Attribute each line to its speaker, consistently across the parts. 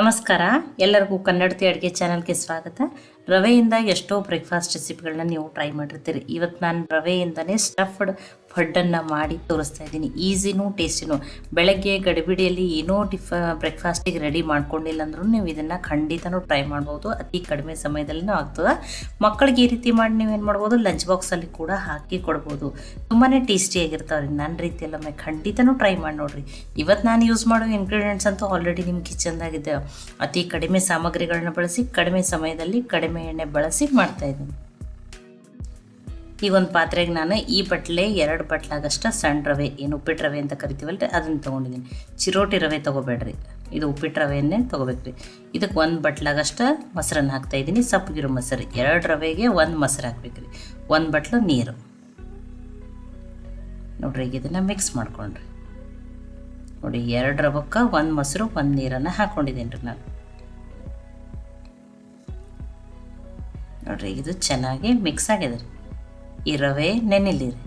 Speaker 1: ನಮಸ್ಕಾರ. ಎಲ್ಲರಿಗೂ ಕನ್ನಡತಿ ಅಡುಗೆ ಚಾನಲ್ಗೆ ಸ್ವಾಗತ. ರವೆಯಿಂದ ಎಷ್ಟೋ ಬ್ರೇಕ್ಫಾಸ್ಟ್ ರೆಸಿಪಿಗಳನ್ನ ನೀವು ಟ್ರೈ ಮಾಡಿರ್ತೀರಿ. ಇವತ್ತು ನಾನು ರವೆಯಿಂದನೇ ಸ್ಟಫ್ಡ್ ಫಡ್ಡನ್ನು ಮಾಡಿ ತೋರಿಸ್ತಾ ಇದ್ದೀನಿ. ಈಸಿನೂ ಟೇಸ್ಟಿನೂ ಬೆಳಗ್ಗೆ ಗಡಿಬಿಡಿಯಲ್ಲಿ ಏನೋ ಟಿಫ ಬ್ರೇಕ್ಫಾಸ್ಟಿಗೆ ರೆಡಿ ಮಾಡ್ಕೊಂಡಿಲ್ಲ ಅಂದ್ರೂ ನೀವು ಇದನ್ನು ಖಂಡಿತನೂ ಟ್ರೈ ಮಾಡ್ಬೋದು. ಅತಿ ಕಡಿಮೆ ಸಮಯದಲ್ಲಿನೂ ಆಗ್ತದೆ. ಮಕ್ಕಳಿಗೆ ಈ ರೀತಿ ಮಾಡಿ ನೀವು ಏನು ಮಾಡ್ಬೋದು? ಲಂಚ್ ಬಾಕ್ಸಲ್ಲಿ ಕೂಡ ಹಾಕಿ ಕೊಡ್ಬೋದು. ತುಂಬಾ ಟೇಸ್ಟಿಯಾಗಿರ್ತಾವೆ ರೀ. ನನ್ನ ರೀತಿಯಲ್ಲೊಮ್ಮೆ ಖಂಡಿತನೂ ಟ್ರೈ ಮಾಡಿ ನೋಡಿರಿ. ಇವತ್ತು ನಾನು ಯೂಸ್ ಮಾಡೋ ಇಂಗ್ರೀಡಿಯೆಂಟ್ಸ್ ಅಂತೂ ಆಲ್ರೆಡಿ ನಿಮ್ಮ ಕಿಚನ್ದಾಗಿದೆ ಅತಿ ಕಡಿಮೆ ಸಾಮಗ್ರಿಗಳನ್ನ ಬಳಸಿ ಕಡಿಮೆ ಸಮಯದಲ್ಲಿ ಕಡಿಮೆ ಎಣ್ಣೆ ಬಳಸಿ ಮಾಡ್ತಾ ಇದ್ದೀನಿ. ಈಗ ಒಂದು ಪಾತ್ರೆಗೆ ನಾನು ಈ ಬಟ್ಲೆ ಎರಡು ಬಟ್ಲಾಗಷ್ಟ ಸಣ್ಣ ರವೆ, ಏನು ಉಪ್ಪಿಟ್ಟು ರವೆ ಅಂತ ಕರಿತೀವಲ್ರಿ? ಅದನ್ನು ತೊಗೊಂಡಿದ್ದೀನಿ. ಚಿರೋಟಿ ರವೆ ತೊಗೋಬೇಡ್ರಿ. ಇದು ಉಪ್ಪಿಟ್ಟು ರವೆಯನ್ನೇ ತೊಗೋಬೇಕ್ರಿ. ಇದಕ್ಕೆ ಒಂದು ಬಟ್ಲಾಗಷ್ಟ ಮೊಸರನ್ನು ಹಾಕ್ತಾಯಿದ್ದೀನಿ ಸಪ್ಪಗಿರೋ ಮೊಸರು. ಎರಡು ರವೆಗೆ ಒಂದು ಮೊಸರು ಹಾಕ್ಬೇಕ್ರಿ. ಒಂದು ಬಟ್ಲು ನೀರು. ನೋಡ್ರಿ, ಈಗ ಇದನ್ನು ಮಿಕ್ಸ್ ಮಾಡ್ಕೊಂಡ್ರಿ. ನೋಡಿ, ಎರಡು ರವಕ್ಕೆ ಒಂದು ಮೊಸರು, ಒಂದು ನೀರನ್ನು ಹಾಕ್ಕೊಂಡಿದ್ದೀನಿ ರೀ ನಾನು. ನೋಡ್ರಿ, ಇದು ಚೆನ್ನಾಗಿ ಮಿಕ್ಸ್ ಆಗಿದೆ ರೀ ಈ ರವೆ ನೆನೆಲಿ ರೀ.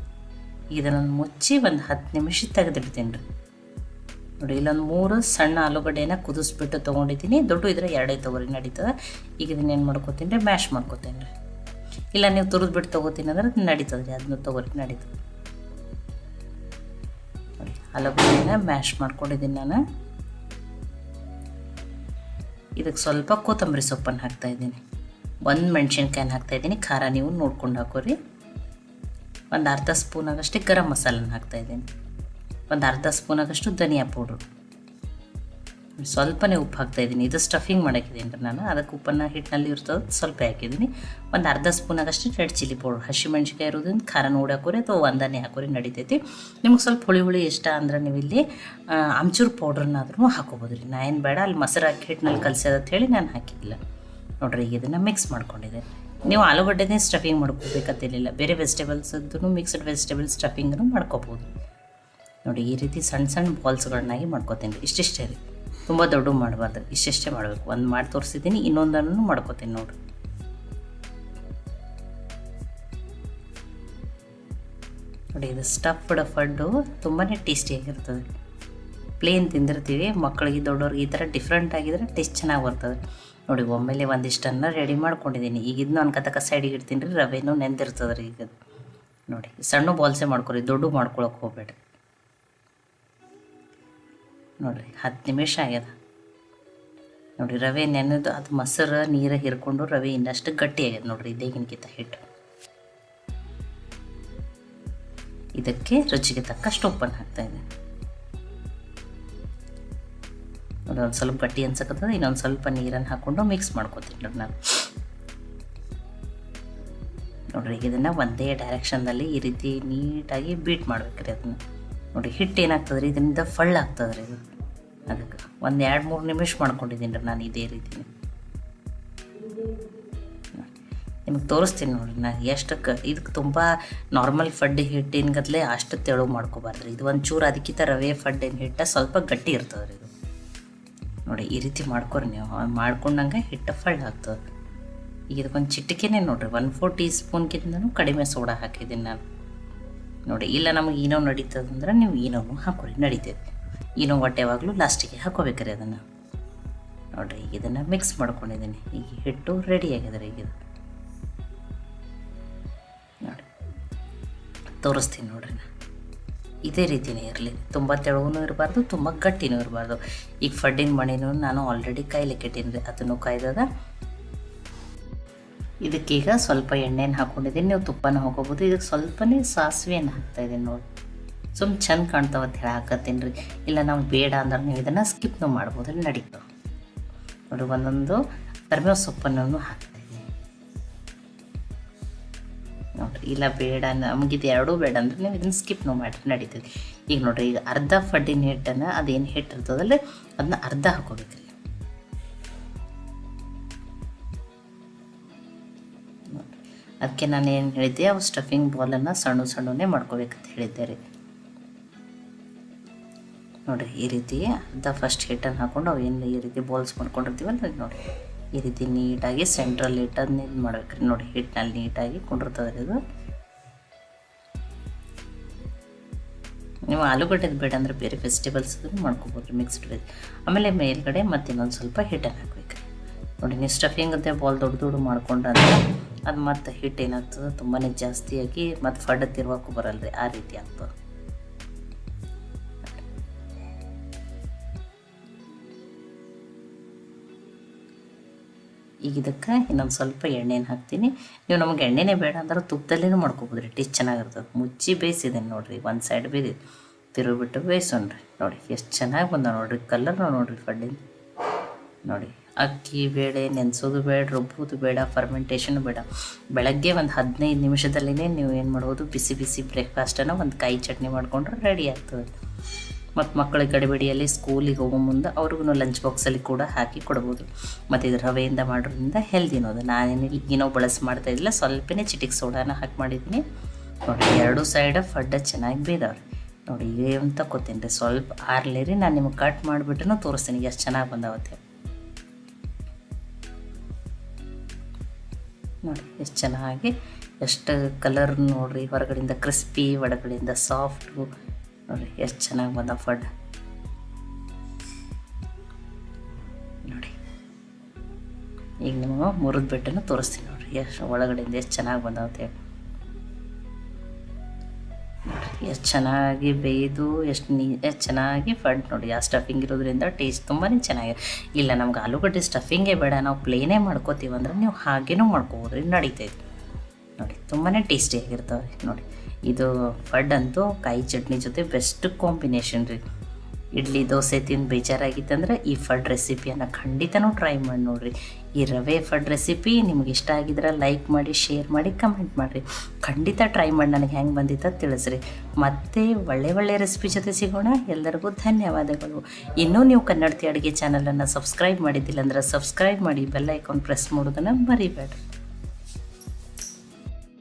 Speaker 1: ಇದನ್ನು ಮುಚ್ಚಿ ಒಂದು ಹತ್ತು ನಿಮಿಷ ತೆಗೆದಿಡ್ತೀನಿ ರೀ. ನೋಡಿ ಇಲ್ಲೊಂದು ಮೂರು ಸಣ್ಣ ಆಲೂಗಡ್ಡೆನ ಕುದಿಸ್ಬಿಟ್ಟು ತೊಗೊಂಡಿದ್ದೀನಿ. ದೊಡ್ಡ ಇದ್ರೆ ಎರಡೇ ತೊಗೊರಿ ನಡೀತದೆ. ಈಗ ಇದನ್ನೇನು ಮಾಡ್ಕೊತೀನಿ ರೀ ಮ್ಯಾಶ್ ಮಾಡ್ಕೊತೀನಿ ರೀ. ಇಲ್ಲ, ನೀವು ತುರಿದ್ಬಿಟ್ಟು ತೊಗೋತೀನಿ ಅಂದ್ರೆ ನಡೀತದೆ ರೀ ಅದನ್ನು ತೊಗೊರಿ ನಡೀತದೆ. ನೋಡಿ ಆಲೂಗಡ್ಡೆನ ಮ್ಯಾಶ್ ಮಾಡ್ಕೊಂಡಿದ್ದೀನಿ ನಾನು. ಇದಕ್ಕೆ ಸ್ವಲ್ಪ ಕೊತ್ತಂಬರಿ ಸೊಪ್ಪನ್ನು ಹಾಕ್ತಾಯಿದ್ದೀನಿ ಒಂದು ಮೆಣಸಿನ್ಕಾಯಿನ ಹಾಕ್ತಾಯಿದ್ದೀನಿ ಖಾರ ನೀವು ನೋಡ್ಕೊಂಡು ಹಾಕೋರಿ. ಒಂದು ಅರ್ಧ ಸ್ಪೂನಾಗಷ್ಟು ಗರಂ ಮಸಾಲನ ಹಾಕ್ತಾಯಿದ್ದೀನಿ ಒಂದು ಅರ್ಧ ಸ್ಪೂನ್ ಆಗಷ್ಟು ಧನಿಯಾ ಪೌಡ್ರು. ಸ್ವಲ್ಪನೇ ಉಪ್ಪು ಹಾಕ್ತಾಯಿದ್ದೀನಿ ಇದು ಸ್ಟಫಿಂಗ್ ಮಾಡೋಕ್ಕಿದ್ದೀನಿ ರೀ ನಾನು. ಅದಕ್ಕೆ ಉಪ್ಪನ್ನು ಹಿಟ್ಟಿನಲ್ಲಿ ಇರ್ತದೆ ಸ್ವಲ್ಪ ಹಾಕಿದ್ದೀನಿ. ಒಂದು ಅರ್ಧ ಸ್ಪೂನ್ ಸ್ಪೂನಾಗಷ್ಟು ರೆಡ್ ಚಿಲ್ಲಿ ಪೌಡ್ರ್ ಹಸಿ ಮೆಣಸಿನ್ಕಾಯಿ ಇರೋದ್ರಿಂದ ಖಾರ ನೋಡಿ ಹಾಕೋರಿ ಅಥವಾ ಒಂದನೇ ಹಾಕೋರಿ ನಡಿತೈತಿ. ನಿಮ್ಗೆ ಸ್ವಲ್ಪ ಹುಳಿ ಹುಳಿ ಇಷ್ಟ ಅಂದ್ರೆ ನೀವು ಇಲ್ಲಿ ಆಮ್ಚೂರು ಪೌಡ್ರನ್ನಾದ್ರೂ ಹಾಕೋಬೋದು ರೀ ನಾ ಏನು ಬೇಡ, ಅಲ್ಲಿ ಮೊಸರು ಹಾಕಿ ಹಿಟ್ಟಿನಲ್ಲಿ ಕಲಸೋದಂತ ಹೇಳಿ ನಾನು ಹಾಕಿದ್ದಿಲ್ಲ ನೋಡ್ರಿ, ಈಗ ಇದನ್ನು ಮಿಕ್ಸ್ ಮಾಡ್ಕೊಂಡಿದೆ. ನೀವು ಆಲೂಗಡ್ಡೆನೇ ಸ್ಟಫಿಂಗ್ ಮಾಡ್ಕೋಬೇಕಂತೇನಿಲ್ಲ ಬೇರೆ ವೆಜಿಟೇಬಲ್ಸದ್ದು ಮಿಕ್ಸ್ಡ್ ವೆಜಿಟೇಬಲ್ ಸ್ಟಫಿಂಗನ್ನು ಮಾಡ್ಕೋಬೋದು. ನೋಡಿ, ಈ ರೀತಿ ಸಣ್ಣ ಸಣ್ಣ ಬಾಲ್ಸ್ಗಳನ್ನಾಗಿ ಮಾಡ್ಕೋತೀನಿ. ಇಷ್ಟಿಷ್ಟೇ ರೀ. ತುಂಬ ದೊಡ್ಡ ಮಾಡಬಾರ್ದು. ಇಷ್ಟಿಷ್ಟೇ ಮಾಡಬೇಕು. ಒಂದು ಮಾಡಿ ತೋರಿಸಿದ್ದೀನಿ, ಇನ್ನೊಂದನ್ನು ಮಾಡ್ಕೋತೀನಿ ನೋಡಿರಿ. ನೋಡಿ, ಇದು ಸ್ಟಫ್ಡ್ ಫಡ್ಡು ತುಂಬಾ ಟೇಸ್ಟಿಯಾಗಿರ್ತದೆ ಪ್ಲೇನ್ ತಿಂದಿರ್ತೀವಿ. ಮಕ್ಕಳಿಗೆ, ದೊಡ್ಡವ್ರಿಗೆ ಈ ಥರ ಡಿಫ್ರೆಂಟ್ ಆಗಿದ್ರೆ ಟೇಸ್ಟ್ ಚೆನ್ನಾಗಿ ಬರ್ತದೆ. ನೋಡಿ, ಒಮ್ಮೆಲೆ ಒಂದಿಷ್ಟನ್ನು ರೆಡಿ ಮಾಡ್ಕೊಂಡಿದ್ದೀನಿ ಈಗ ಇದನ್ನು ಅನ್ಕತಕ್ಕ ಸೈಡಿಗೆ ಇಡ್ತೀನಿ ರೀ, ರವೆನೂ ನೆಂದಿರ್ತದೆ ರೀ ಈಗ. ನೋಡಿ, ಸಣ್ಣ ಬಾಲ್ಸೇ ಮಾಡ್ಕೊರಿ, ದೊಡ್ಡ ಮಾಡ್ಕೊಳಕ್ಕೆ ಹೋಗ್ಬೇಡ್ರಿ. ನೋಡಿರಿ, ಹತ್ತು ನಿಮಿಷ ಆಗ್ಯದ. ನೋಡಿ, ರವೆ ನೆನೆದು ಅದು ಮೊಸರು, ನೀರು ಹಿರ್ಕೊಂಡು ರವೆ ಇನ್ನಷ್ಟು ಗಟ್ಟಿ ಆಗ್ಯದ ನೋಡ್ರಿ ಇದೇಗಿನಕಿಂತ ಹಿಟ್ಟು. ಇದಕ್ಕೆ ರುಚಿಗೆ ತಕ್ಕಷ್ಟು ಉಪ್ಪನ್ನು ಹಾಕ್ತಾಯಿದ್ದೆ ಒಂದು ಸ್ವಲ್ಪ ಗಟ್ಟಿ ಅನ್ಸಕತ್ತದ, ಇನ್ನೊಂದು ಸ್ವಲ್ಪ ನೀರನ್ನು ಹಾಕ್ಕೊಂಡು ಮಿಕ್ಸ್ ಮಾಡ್ಕೊತೀನಿ ನೋಡಿ ನಾನು. ನೋಡ್ರಿ ಈಗ ಇದನ್ನು ಒಂದೇ ಡೈರೆಕ್ಷನ್ನಲ್ಲಿ ಈ ರೀತಿ ನೀಟಾಗಿ ಬೀಟ್ ಮಾಡ್ಬೇಕ್ರಿ ಅದನ್ನು. ನೋಡಿ ಹಿಟ್ಟು ಏನಾಗ್ತದೆ ರೀ ಇದರಿಂದ ಫಳ್ ಆಗ್ತದೆ ರೀ ಇದು. ಅದಕ್ಕೆ ಒಂದು ಎರಡು ಮೂರು ನಿಮಿಷ ಮಾಡ್ಕೊಂಡಿದ್ದೀನಿ ರೀ ನಾನು ಇದೇ ರೀತಿ. ನಿಮ್ಗೆ ತೋರಿಸ್ತೀನಿ ನೋಡಿರಿ ನಾ ಎಷ್ಟಕ್ಕೆ ಇದಕ್ಕೆ ತುಂಬ ನಾರ್ಮಲ್ ಫಡ್ಡಿ ಹಿಟ್ಟಿನ ಗದ್ಲೆ ಅಷ್ಟು ತೆಳು ಮಾಡ್ಕೋಬಾರ್ದು ಇದು ಒಂಚೂರು ಚೂರು ಅದಕ್ಕಿಂತ ರವೆ ಫಡ್ಡಿನ ಹಿಟ್ಟ ಸ್ವಲ್ಪ ಗಟ್ಟಿ ಇರ್ತದೆ ರೀ ಇದು. ನೋಡಿ, ಈ ರೀತಿ ಮಾಡ್ಕೊರಿ ನೀವು. ಮಾಡ್ಕೊಂಡಂಗೆ ಹಿಟ್ಟು ಫಳ್ಳ ಆಗ್ತದೆ. ಈಗ ಇದಕ್ಕೊಂದು ಚಿಟಿಕೆನೇ ನೋಡಿರಿ ಒನ್ ಫೋರ್ ಟೀ ಸ್ಪೂನ್ಗಿಂತನೂ ಕಡಿಮೆ ಸೋಡಾ ಹಾಕಿದ್ದೀನಿ ನಾನು. ನೋಡಿ, ಇಲ್ಲ ನಮಗೆ ಏನೋ ನಡೀತದಂದ್ರೆ ನೀವು ಏನೋ ಹಾಕೋರಿ, ನಡೀತೈತೆ. ಏನೋ ಯಾವಾಗಲೂ ಲಾಸ್ಟಿಗೆ ಹಾಕೋಬೇಕ್ರಿ ಅದನ್ನು. ನೋಡಿರಿ ಈಗ ಇದನ್ನು ಮಿಕ್ಸ್ ಮಾಡ್ಕೊಂಡಿದ್ದೀನಿ. ಈಗ ಹಿಟ್ಟು ರೆಡಿ ಆಗಿದೆ ಈಗ. ನೋಡಿ, ತೋರಿಸ್ತೀನಿ ನೋಡ್ರಿ ನಾನು. ಇದೇ ರೀತಿಯೇ ಇರಲಿ. ತುಂಬ ತೆಳುವೂ ಇರಬಾರ್ದು, ತುಂಬ ಗಟ್ಟಿನೂ ಇರಬಾರ್ದು. ಈಗ ಫಡ್ಡಿನ ಮಣಿನೂ ನಾನು ಆಲ್ರೆಡಿ ಕಾಯ್ಲಿಕ್ಕೆ ಇಟ್ಟೀನಿ ರೀ ಅದನ್ನು ಕಾಯ್ದಾಗ ಇದಕ್ಕೀಗ ಸ್ವಲ್ಪ ಎಣ್ಣೆನ ಹಾಕ್ಕೊಂಡಿದ್ದೀನಿ ನೀವು ತುಪ್ಪನ ಹಾಕೋಬೋದು. ಇದಕ್ಕೆ ಸ್ವಲ್ಪನೇ ಸಾಸಿವೆಯನ್ನು ಹಾಕ್ತಾಯಿದ್ದೀನಿ ನೋಡಿ. ಸುಮ್ ಚೆಂದ ಕಾಣ್ತಾವ ಅಂತ ಹೇಳಿ ಹಾಕತ್ತೀನಿ ರೀ. ಇಲ್ಲ ನಾವು ಬೇಡ ಅಂದ್ರೆ ನೀವು ಇದನ್ನು ಸ್ಕಿಪ್ನು ಮಾಡ್ಬೋದು. ನಡೀತು. ನೋಡಿ, ಒಂದೊಂದು ಕರಿಬೇವು ಸೊಪ್ಪನ್ನು ಹಾಕ್ತಾಯಿದ್ದೀನಿ ನೋಡಿರಿ. ಇಲ್ಲ, ಬೇಡ, ನಮಗಿದು ಎರಡೂ ಬೇಡ ಅಂದ್ರೆ ನೀವು ಇದನ್ನು ಸ್ಕಿಪ್ ಮಾಡಿ ನಡೀತದೆ. ಈಗ ನೋಡ್ರಿ, ಈಗ ಅರ್ಧ ಫಡ್ಡಿನ ಹಿಟ್ಟನ್ನು ಅದೇನು ಹಿಟ್ಟು ಇರ್ತದಲ್ಲ ಅದನ್ನ ಅರ್ಧ ಹಾಕೋಬೇಕ್ರಿ. ಅದಕ್ಕೆ ನಾನು ಏನು ಹೇಳಿದ್ದೆ, ಅವು ಸ್ಟಫಿಂಗ್ ಬಾಲನ್ನು ಸಣ್ಣ ಸಣ್ಣನೇ ಮಾಡ್ಕೋಬೇಕಂತ ಹೇಳಿದ್ದೆ ರೀ. ನೋಡಿರಿ, ಈ ರೀತಿ ಅರ್ಧ ಫಸ್ಟ್ ಹಿಟ್ಟನ್ನು ಹಾಕೊಂಡು ಅವು ಏನು ಈ ರೀತಿ ಬಾಲ್ಸ್ ಮಾಡ್ಕೊಂಡಿರ್ತೀವಲ್ಲ ನೋಡಿ ಈ ರೀತಿ ನೀಟಾಗಿ ಸೆಂಟ್ರಲ್ ಹಿಟ್ಟನ್ನು ಇದು ಮಾಡ್ಬೇಕ್ರಿ. ನೋಡಿ ಹಿಟ್ಟಿನಲ್ಲಿ ನೀಟಾಗಿ ಕೊಂಡಿರ್ತದೆ ಇದು. ನೀವು ಆಲೂಗಡ್ಡೆದು ಬೇಡ ಅಂದರೆ ಬೇರೆ ವೆಜಿಟೇಬಲ್ಸ್ ಮಾಡ್ಕೋಬೋದು ಮಾಡ್ಕೊಬೋದು ಮಿಕ್ಸ್ಡ್ ವೆಜ್ ಆಮೇಲೆ ಮೇಲ್ಗಡೆ ಮತ್ತೆ ಇನ್ನೊಂದು ಸ್ವಲ್ಪ ಹಿಟ್ಟನ್ನು ಹಾಕ್ಬೇಕು ನೋಡಿ, ನೀವು ಸ್ಟಫಿಂಗ್ ಅಂತ ಬಾಲ್ ದೊಡ್ಡ ದೊಡ್ಡ ಮಾಡ್ಕೊಂಡ್ರೆ ಅದು ಮತ್ತೆ ಹಿಟ್ಟು ಏನಾಗ್ತದೆ? ತುಂಬಾ ಜಾಸ್ತಿಯಾಗಿ ಮತ್ತು ಫಡ್ ತಿರ್ವಾಕು ಬರಲ್ಲ ರೀ ಆ ರೀತಿ ಆಗ್ತದೆ. ಈಗ ಇದಕ್ಕೆ ಇನ್ನೊಂದು ಸ್ವಲ್ಪ ಎಣ್ಣೆನ ಹಾಕ್ತೀನಿ. ನೀವು ನಮಗೆ ಎಣ್ಣೆನೇ ಬೇಡ ಅಂದ್ರೆ ತುಪ್ಪದಲ್ಲೇ ಮಾಡ್ಕೊಬೋದು ರೀ, ಟೇಸ್ಟ್ ಚೆನ್ನಾಗಿರ್ತದೆ. ಮುಚ್ಚಿ ಬೇಯಿಸಿದ್ದೀನಿ ನೋಡಿರಿ, ಒಂದು ಸೈಡ್ ಬೇಯ್ದು ತಿರುಗಿಬಿಟ್ಟು ಬೇಯಿಸೋಣ್ರಿ, ನೋಡಿ ಎಷ್ಟು ಚೆನ್ನಾಗಿ ಬಂದ ನೋಡಿರಿ ಕಲರ್ ನೋಡಿರಿ ಕಡ್ಡಿಂದ ನೋಡಿ, ಅಕ್ಕಿ ಬೇಳೆ ನೆನೆಸೋದು ಬೇಡ, ರುಬ್ಬೋದು ಬೇಡ ಫರ್ಮೆಂಟೇಷನ್ ಬೇಡ. ಬೆಳಗ್ಗೆ ಒಂದು ಹದಿನೈದು ನಿಮಿಷದಲ್ಲಿನೇ ನೀವು ಏನು ಮಾಡ್ಬೋದು, ಬಿಸಿ ಬಿಸಿ ಬ್ರೇಕ್ಫಾಸ್ಟನ್ನು ಒಂದು ಕಾಯಿ ಚಟ್ನಿ ಮಾಡಿಕೊಂಡ್ರೆ ರೆಡಿ ಆಗ್ತದೆ. ಮತ್ತು ಮಕ್ಕಳಿಗೆ ಗಡಿಬಿಡಿಯಲ್ಲಿ ಸ್ಕೂಲಿಗೆ ಹೋಗೋ ಮುಂದೆ ಅವ್ರಿಗೂ ಲಂಚ್ ಬಾಕ್ಸಲ್ಲಿ ಕೂಡ ಹಾಕಿ ಕೊಡ್ಬೋದು. ಮತ್ತು ಇದು ರವೆಯಿಂದ ಮಾಡೋದ್ರಿಂದ ಹೆಲ್ದಿ ಅದು ನಾನೇನು ಏನೋ ಬಳಸಿ ಮಾಡ್ತಾ ಇದ್ದಿಲ್ಲ. ಸ್ವಲ್ಪನೇ ಚಿಟಿಕ್ ಸೋಡಾನ ಹಾಕಿ ಮಾಡಿದ್ದೀನಿ ನೋಡಿ, ಎರಡು ಸೈಡ ಫಡ್ಡ ಚೆನ್ನಾಗಿ ಬೇದವ್ರಿ ನೋಡಿ ಏ ಅಂತ ಕೊತ್ತೀನಿ ರೀ ಸ್ವಲ್ಪ ಆರ್ಲೇರಿ ನಾನು ನಿಮಗೆ ಕಟ್ ಮಾಡಿಬಿಟ್ಟು ತೋರಿಸ್ತೀನಿ. ಎಷ್ಟು ಚೆನ್ನಾಗಿ ಬಂದಾವತ್ತೆ. ನೋಡಿ, ಎಷ್ಟು ಚೆನ್ನಾಗಿ, ಎಷ್ಟು ಕಲರ್ ನೋಡ್ರಿ. ಹೊರಗಡೆಯಿಂದ ಕ್ರಿಸ್ಪಿ ಒಳಗಡೆಯಿಂದ ಸಾಫ್ಟು ನೋಡಿ, ಎಷ್ಟು ಚೆನ್ನಾಗಿ ಬಂದ ಫಡ್ ನೋಡಿ. ಈಗ ನಿಮಗೆ ಮುರಿದ ಬೆಟ್ಟನ ತೋರಿಸ್ತೀನಿ ನೋಡ್ರಿ, ಎಷ್ಟು ಒಳಗಡೆಯಿಂದ ಎಷ್ಟು ಚೆನ್ನಾಗಿ ಬಂದ ಅಂತ ಹೇಳಿ. ನೋಡ್ರಿ ಎಷ್ಟು ಚೆನ್ನಾಗಿ ಬೇಯ್ದು, ಎಷ್ಟು ನೀ, ಎಷ್ಟು ಚೆನ್ನಾಗಿ ಫಡ್ ನೋಡಿ. ಆ ಸ್ಟಫಿಂಗ್ ಇರೋದ್ರಿಂದ ಟೇಸ್ಟ್ ತುಂಬಾ ಚೆನ್ನಾಗಿದೆ ಇಲ್ಲ, ನಮ್ಗೆ ಆಲೂಗಡ್ಡೆ ಸ್ಟಫಿಂಗೇ ಬೇಡ, ನಾವು ಪ್ಲೇನೇ ಮಾಡ್ಕೋತೀವಿ ಅಂದ್ರೆ ನೀವು ಹಾಗೇನೂ ಮಾಡ್ಕೋಬೋದು ನಡೀತೈತೆ. ನೋಡಿ ತುಂಬಾ ಟೇಸ್ಟಿಯಾಗಿರ್ತವೆ ನೋಡಿ ಇದು ಫಡ್ ಅಂತೂ ಕಾಯಿ ಚಟ್ನಿ ಜೊತೆ ಬೆಸ್ಟ್ ಕಾಂಬಿನೇಷನ್ ರೀ. ಇಡ್ಲಿ, ದೋಸೆ ತಿಂದು ಬೇಜಾರಾಗಿತ್ತಂದ್ರೆ ಈ ಫಡ್ ರೆಸಿಪಿಯನ್ನು ಖಂಡಿತನೂ ಟ್ರೈ ಮಾಡಿ ನೋಡಿರಿ. ಈ ರವೆ ಫಡ್ ರೆಸಿಪಿ ನಿಮ್ಗೆ ಇಷ್ಟ ಆಗಿದ್ರೆ ಲೈಕ್ ಮಾಡಿ, ಶೇರ್ ಮಾಡಿ, ಕಮೆಂಟ್ ಮಾಡಿರಿ. ಖಂಡಿತ ಟ್ರೈ ಮಾಡಿ, ನನಗೆ ಹೆಂಗೆ ಬಂದಿತ್ತು ತಿಳಿಸ್ರಿ. ಮತ್ತೆ ಒಳ್ಳೆ ಒಳ್ಳೆ ರೆಸಿಪಿ ಜೊತೆ ಸಿಗೋಣ. ಎಲ್ಲರಿಗೂ ಧನ್ಯವಾದಗಳು. ಇನ್ನೂ ನೀವು ಕನ್ನಡತಿ ಅಡುಗೆ ಚಾನಲನ್ನು ಸಬ್ಸ್ಕ್ರೈಬ್ ಮಾಡಿದ್ದಿಲ್ಲ ಅಂದ್ರೆ ಸಬ್ಸ್ಕ್ರೈಬ್ ಮಾಡಿ, ಬೆಲ್ ಐಕಾನ್ ಪ್ರೆಸ್ ಮಾಡೋದನ್ನು ಮರಿಬೇಡ್ರಿ.